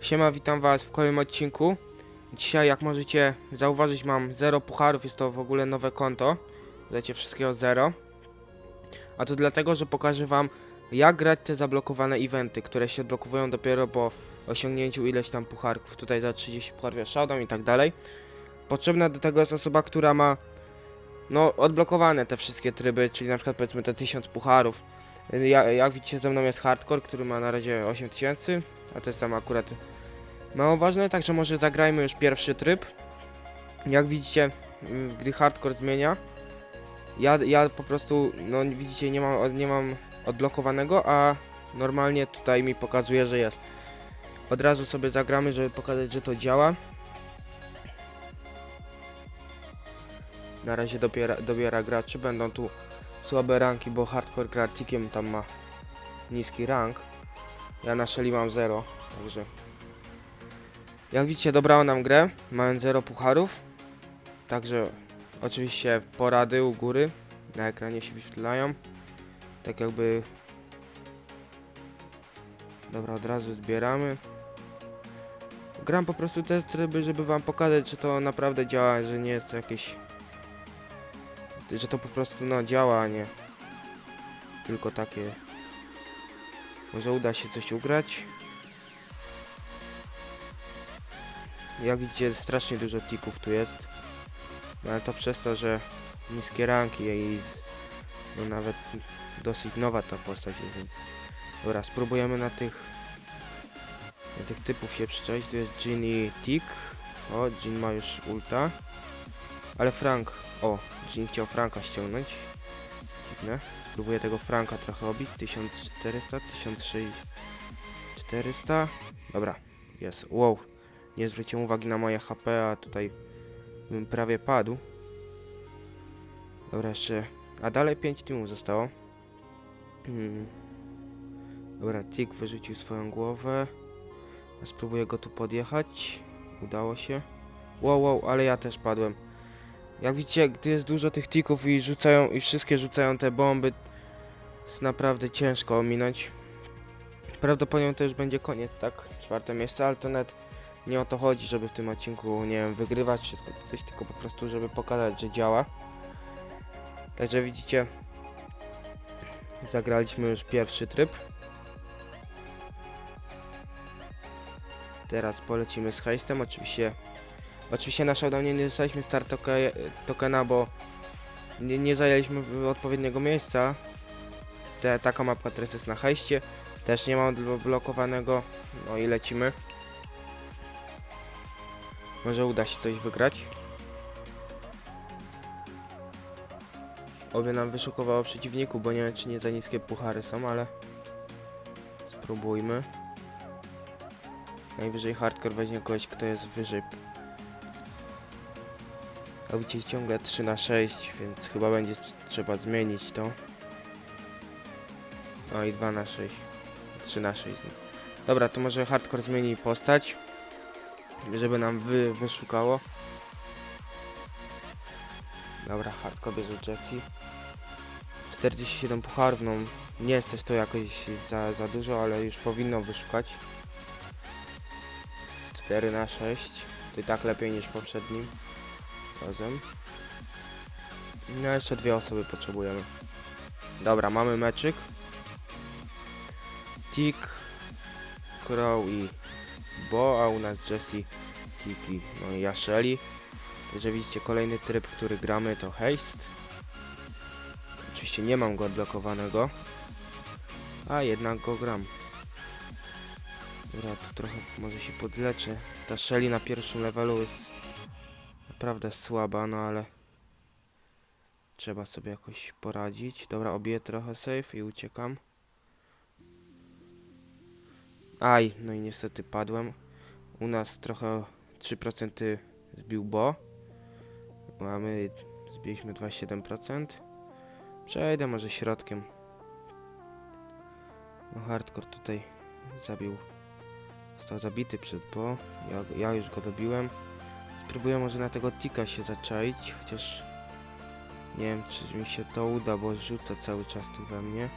Siema, witam was w kolejnym odcinku. Dzisiaj, jak możecie zauważyć, mam 0 pucharów, jest to w ogóle nowe konto. Dajcie wszystkiego 0. A to dlatego, że pokażę wam, jak grać te zablokowane eventy, które się odblokowują dopiero po osiągnięciu ileś tam pucharków. Tutaj za 30 pucharów showdown i tak dalej. Potrzebna do tego jest osoba, która ma no, odblokowane te wszystkie tryby, czyli na przykład powiedzmy te 1000 pucharów. Ja, jak widzicie, ze mną jest hardcore, który ma na razie 8000, a to jest tam akurat mało ważne, także może zagrajmy już pierwszy tryb. Jak widzicie, mm, gdy hardcore zmienia, ja, ja po prostu, no widzicie, nie mam, nie mam odblokowanego, a normalnie tutaj mi pokazuje, że jest. Od razu sobie zagramy, żeby pokazać, że to działa. Na razie dobiera, dobiera graczy, będą tu słabe ranki, bo hardcore gra tikiem tam ma niski rank. Ja na Shelly mam 0, także... Jak widzicie, dobrało nam grę, mając 0 pucharów. Także oczywiście porady u góry na ekranie się wyświetlają. Tak jakby... Dobra, od razu zbieramy. Gram po prostu te tryby, żeby wam pokazać, że to naprawdę działa, że nie jest to jakieś... Że to po prostu no działa, a nie tylko takie może uda się coś ugrać. Jak widzicie, strasznie dużo tików tu jest. No ale to przez to, że niskie ranki i no nawet dosyć nowa ta postać jest, więc... Dobra, spróbujemy na tych... Na tych typów się przyczaić. Tu jest Jin i Tik. O, Jin ma już ulta. Ale Frank... O, Jin chciał Franka ściągnąć. Dziwne. Spróbuję tego Franka trochę obić. 1400, 1400. Dobra, jest. Wow. Nie zwróciłem uwagi na moje HP, a tutaj bym prawie padł. Dobra, jeszcze. A dalej 5 teamów zostało. Hmm. Dobra, Tik wyrzucił swoją głowę. Spróbuję go tu podjechać. Udało się. Wow, wow, ale ja też padłem. Jak widzicie, gdy jest dużo tych tików i rzucają, i wszystkie rzucają te bomby, jest naprawdę ciężko ominąć. Prawdopodobnie to już będzie koniec, tak? Czwarte miejsce, ale to nie o to chodzi, żeby w tym odcinku, nie wiem, wygrywać wszystko coś, tylko po prostu, żeby pokazać, że działa. Także widzicie, zagraliśmy już pierwszy tryb. Teraz polecimy z hejstem, oczywiście Oczywiście na showdownie nie dostaliśmy start toke, tokena, bo nie, nie zajęliśmy odpowiedniego miejsca. Te, taka mapka teraz jest na hejście. Też nie mam blokowanego. No i lecimy. Może uda się coś wygrać. Obie nam wyszukowało przeciwniku, bo nie wiem czy nie za niskie puchary są, ale spróbujmy. Najwyżej hardcore weźmie kogoś, kto jest wyżej widzicie ciągle 3 na 6, więc chyba będzie tr- trzeba zmienić to. No i 2 na 6. 3 na 6. Dobra, to może hardcore zmieni postać. Żeby nam wy, wyszukało. Dobra, hardcore bierze Jetsi. 47 pucharów, no nie jest też to jakoś za, za dużo, ale już powinno wyszukać. 4 na 6. To i tak lepiej niż poprzednim razem. No jeszcze dwie osoby potrzebujemy. Dobra, mamy meczyk. Tik, Crow i Bo, a u nas Jesse, Tiki, no i ja Shelly. Także widzicie kolejny tryb, który gramy to Haste. Oczywiście nie mam go odblokowanego. A jednak go gram. Dobra, tu trochę może się podleczę. Ta Shelly na pierwszym levelu jest naprawdę słaba, no ale trzeba sobie jakoś poradzić. Dobra, obiję trochę safe i uciekam. Aj, no i niestety padłem. U nas trochę 3% zbił Bo. Mamy, zbiliśmy 27%. Przejdę może środkiem. No hardcore tutaj zabił. Został zabity przed Bo. Ja, ja już go dobiłem. Spróbuję może na tego tika się zaczaić, chociaż nie wiem czy mi się to uda, bo rzuca cały czas tu we mnie.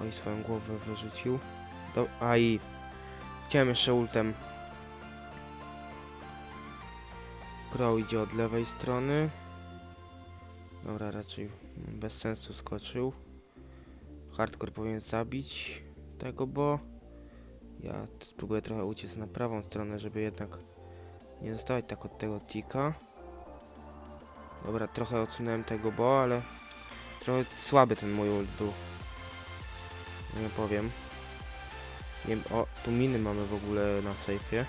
O i swoją głowę wyrzucił. Do, a i chciałem jeszcze ultem. Crow idzie od lewej strony. Dobra, raczej bez sensu skoczył. Hardcore powinien zabić tego, bo ja spróbuję trochę uciec na prawą stronę, żeby jednak nie zostawać tak od tego tika. Dobra, trochę odsunąłem tego bo, ale trochę słaby ten mój ult był. Nie powiem. Nie, wiem- o, tu miny mamy w ogóle na sejfie.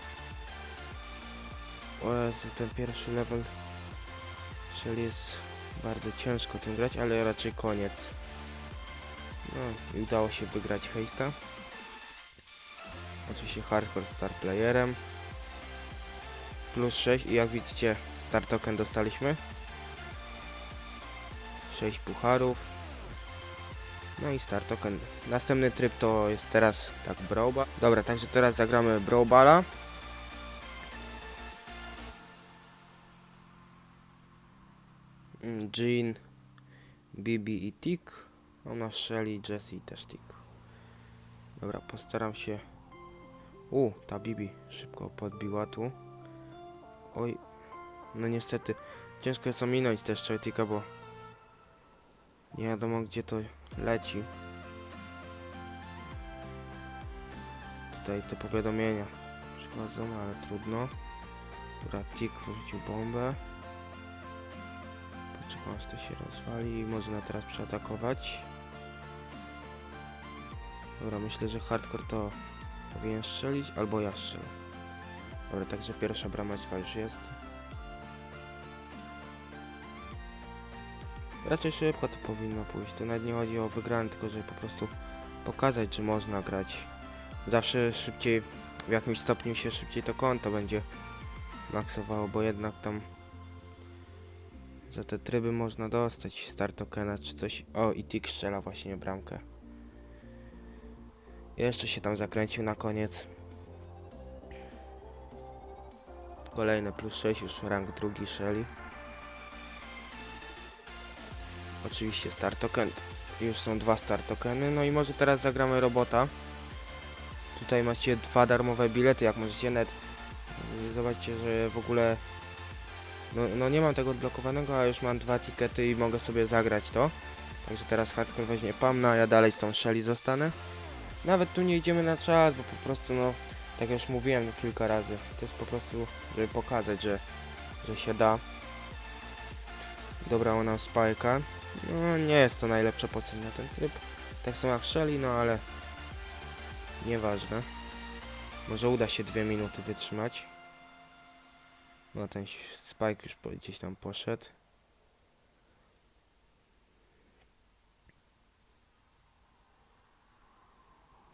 O Jezu, ten pierwszy level Shell jest bardzo ciężko tym grać, ale raczej koniec. No i udało się wygrać Heista. Oczywiście hardcore star playerem. Plus 6 i jak widzicie star token dostaliśmy. 6 pucharów. No i star token. Następny tryb to jest teraz tak Brawlball. Dobra, także teraz zagramy Brawlballa. Mm, Jean, Bibi i Tik. Ona Shelly, Jessie i też Tik. Dobra, postaram się. U, ta Bibi szybko podbiła tu. Oj, no niestety ciężko jest ominąć też Tika, bo nie wiadomo gdzie to leci. Tutaj te powiadomienia przychodzą, ale trudno. Dobra, Tik bombę. Poczekam aż to się rozwali i można teraz przeatakować. Dobra, myślę, że hardcore to powinien strzelić, albo ja strzelę. Dobra, także pierwsza brameczka już jest. Raczej szybko to powinno pójść. Tu nawet nie chodzi o wygranie, tylko żeby po prostu pokazać, czy można grać. Zawsze szybciej, w jakimś stopniu się szybciej to konto będzie maksowało, bo jednak tam za te tryby można dostać start tokena czy coś. O, i Tik strzela właśnie bramkę. Jeszcze się tam zakręcił na koniec. Kolejne plus 6, już rank drugi Shelly. Oczywiście start token. Już są dwa start tokeny. No i może teraz zagramy robota. Tutaj macie dwa darmowe bilety, jak możecie net. Zobaczcie, że w ogóle no, no nie mam tego odblokowanego, a już mam dwa tikety i mogę sobie zagrać to. Także teraz hardcore weźmie Pamna, a ja dalej z tą Shelly zostanę. Nawet tu nie idziemy na czas, bo po prostu no, tak jak już mówiłem kilka razy, to jest po prostu, żeby pokazać, że, że się da. Dobrało nam spajka. No nie jest to najlepsza postać na ten tryb. Tak samo jak Shelly, no ale nieważne. Może uda się dwie minuty wytrzymać. No ten Spike już gdzieś tam poszedł.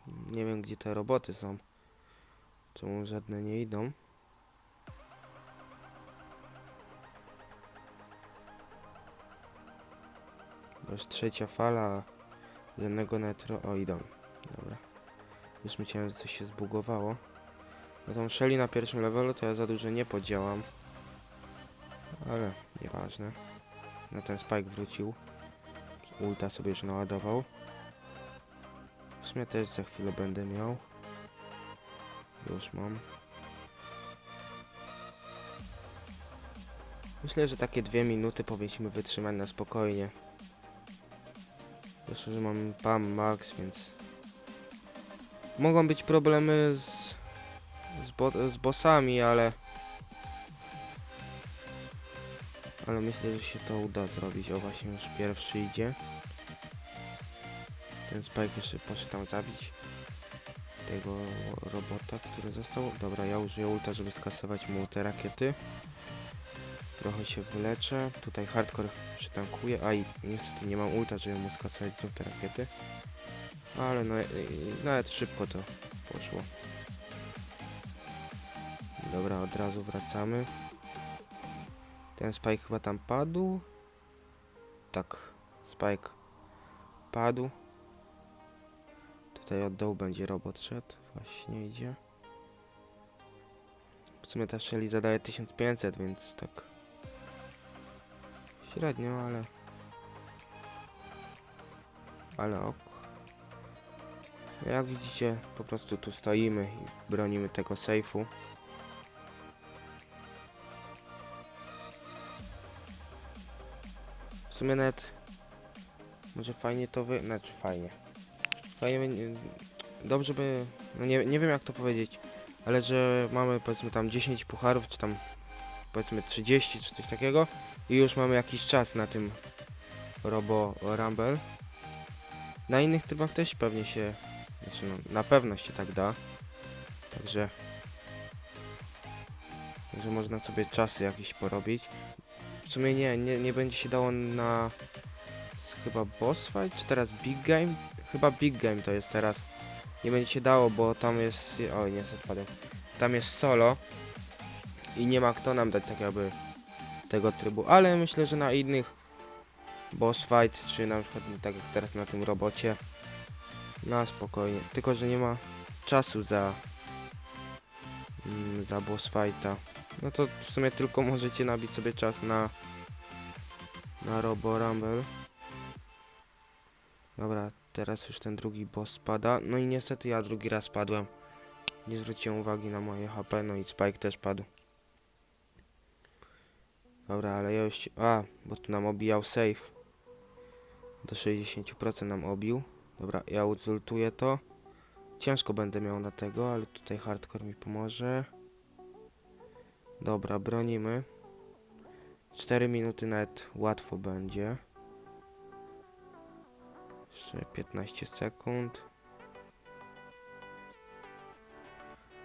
Nie wiem gdzie te roboty są. Czemu żadne nie idą? Już trzecia fala, a żadnego netro... O, idą. Dobra. Już myślałem, że coś się zbugowało. No tą Shelly na pierwszym levelu to ja za dużo nie podziałam. Ale nieważne. No ten Spike wrócił. Ulta sobie już naładował. W sumie też za chwilę będę miał. Już mam. Myślę, że takie dwie minuty powinniśmy wytrzymać na spokojnie. Jeszcze, że mam PAM max, więc... Mogą być problemy z... z, bo z bossami, ale... Ale myślę, że się to uda zrobić. O, właśnie już pierwszy idzie. Ten Spike jeszcze poszedł tam zabić tego robota, który został. Dobra, ja użyję ulta, żeby skasować mu te rakiety. Trochę się wyleczę. Tutaj hardcore przytankuje. A i niestety nie mam ulta, żeby mu skasować znów te rakiety. Ale no, i nawet szybko to poszło. Dobra, od razu wracamy. Ten Spike chyba tam padł. Tak, Spike padł. Tutaj od dołu będzie robot szedł. Właśnie idzie. W sumie ta Shelly zadaje 1500, więc tak średnio, ale ale ok. Jak widzicie, po prostu tu stoimy i bronimy tego sejfu. sumie nawet może fajnie to wy... Znaczy fajnie. Fajnie. Dobrze by... No nie, nie wiem jak to powiedzieć. Ale że mamy powiedzmy tam 10 pucharów, czy tam powiedzmy 30 czy coś takiego. I już mamy jakiś czas na tym Robo Rumble. Na innych trybach też pewnie się... Znaczy no, na pewno się tak da. Także... Że można sobie czasy jakieś porobić. W sumie nie, nie, nie będzie się dało na chyba boss fight, czy teraz big game? Chyba big game to jest teraz. Nie będzie się dało, bo tam jest, oj nie spadł. Tam jest solo i nie ma kto nam dać tak jakby tego trybu, ale myślę, że na innych boss fight, czy na przykład tak jak teraz na tym robocie, na spokojnie. Tylko, że nie ma czasu za mm, za boss fighta. No to w sumie tylko możecie nabić sobie czas na na Robo Rumble. Dobra, teraz już ten drugi boss spada. No i niestety ja drugi raz padłem. Nie zwróciłem uwagi na moje HP, no i Spike też padł. Dobra, ale ja już... A, bo tu nam obijał save. Do 60% nam obił. Dobra, ja uzultuję to. Ciężko będę miał na tego, ale tutaj hardcore mi pomoże. Dobra, bronimy. 4 minuty nawet łatwo będzie. Jeszcze 15 sekund.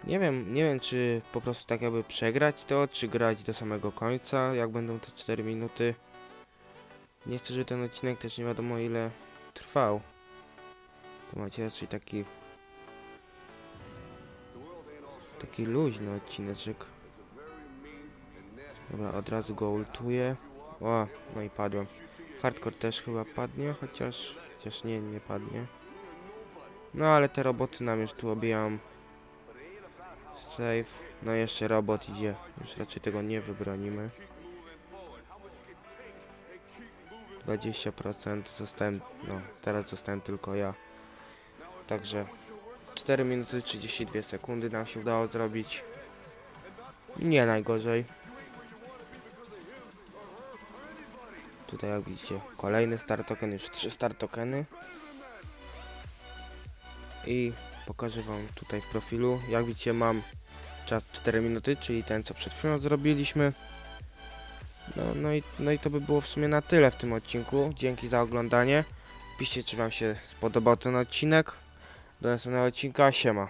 Nie wiem, nie wiem czy po prostu tak jakby przegrać to, czy grać do samego końca, jak będą te 4 minuty. Nie chcę, żeby ten odcinek też nie wiadomo ile trwał. To macie raczej taki taki luźny odcineczek. Dobra, od razu go ultuję. O, no i padłem. Hardcore też chyba padnie, chociaż, chociaż nie, nie padnie. No ale te roboty nam już tu obijają. Save. No jeszcze robot idzie. Już raczej tego nie wybronimy. 20% zostałem, no teraz zostałem tylko ja. Także 4 minuty 32 sekundy nam się udało zrobić. Nie najgorzej. Tutaj jak widzicie kolejny star token, już trzy star tokeny. I pokażę wam tutaj w profilu. Jak widzicie mam czas 4 minuty, czyli ten co przed chwilą zrobiliśmy. No, no, i, no i to by było w sumie na tyle w tym odcinku. Dzięki za oglądanie. Piszcie czy wam się spodobał ten odcinek. Do następnego odcinka, siema.